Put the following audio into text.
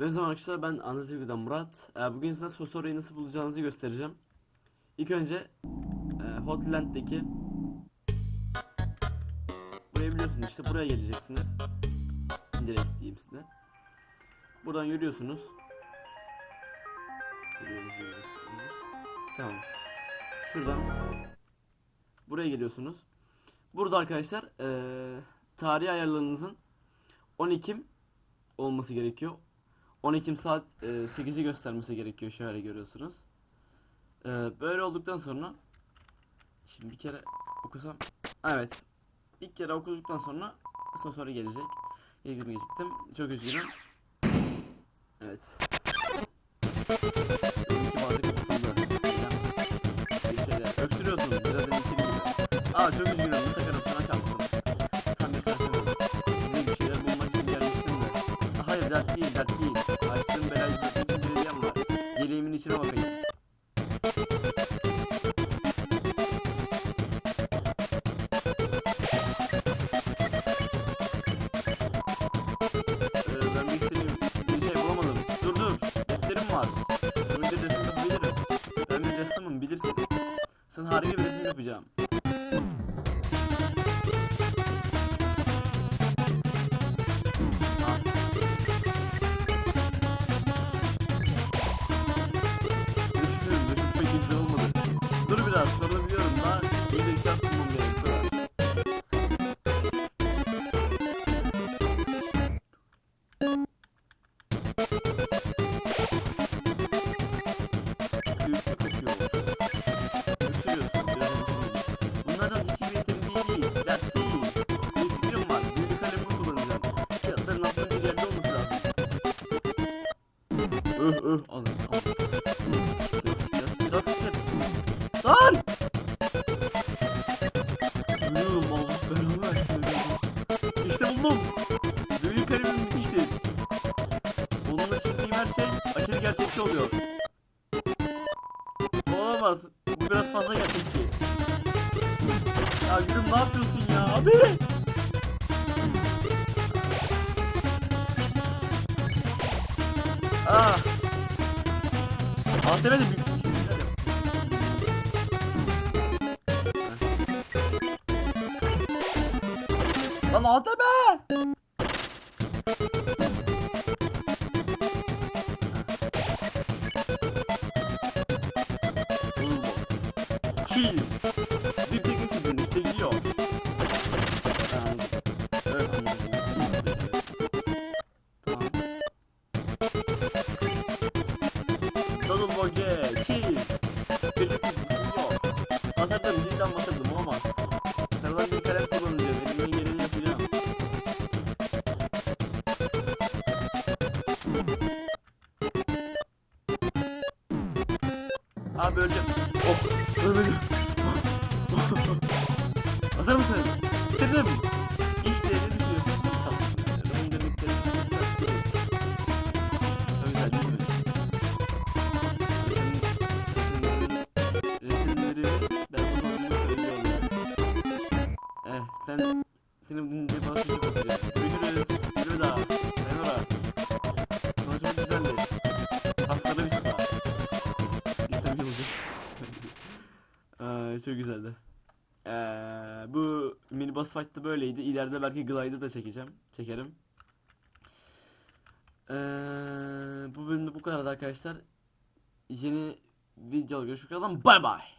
Merhaba arkadaşlar ben Anadolu'dan Murat. Ee, bugün size Sosora'yı nasıl bulacağınızı göstereceğim. İlk önce e, Hotland'deki Burayı biliyorsunuz işte buraya geleceksiniz. Direkt diyeyim size. Buradan yürüyorsunuz. Yürüyoruz, yürüyoruz. Tamam. Şuradan buraya geliyorsunuz. Burada arkadaşlar e, tarih ayarlarınızın 10 Ekim olması gerekiyor. 10 Ekim saat e, 8'i göstermesi gerekiyor şöyle görüyorsunuz. E, böyle olduktan sonra şimdi bir kere okusam evet ilk kere okuduktan sonra son soru gelecek. Geciktim geciktim. Çok üzgünüm. Evet. Öksürüyorsunuz. Biraz endişeli. Aa çok üzgünüm. Bu sakarım bir ressamım bilirsin. Sana harika bir resim yapacağım. İşte buldum. Büyülü kalemim müthişti. Onunla çizdiğim her şey aşırı gerçekçi oluyor. Olamaz. Bu biraz fazla gerçekçi. Ya gülüm ne yapıyorsun ya abi? Ah. ATV de büyük. Lan ATV! Chill. Bir tek çizin işte gidiyor. Tamam. Evet, anladım. Tamam. Double Boge, chill. Bir tek Abi öleceğim. Oh, ölmedim. Hazır mısın? Bitirdim. İşte ne düşünüyorsun? Tamam. Benim değil mi? Resim- Resimleri ben bunu söylüyorum. Eh sen seni bunun cebası çok oluyor. Görüşürüz. Aa, çok güzeldi. Ee, bu mini boss fight'ta böyleydi. İleride belki Glide'ı da çekeceğim. Çekerim. Ee, bu bölümde bu kadar arkadaşlar. Yeni video görüşmek üzere. Bye bye.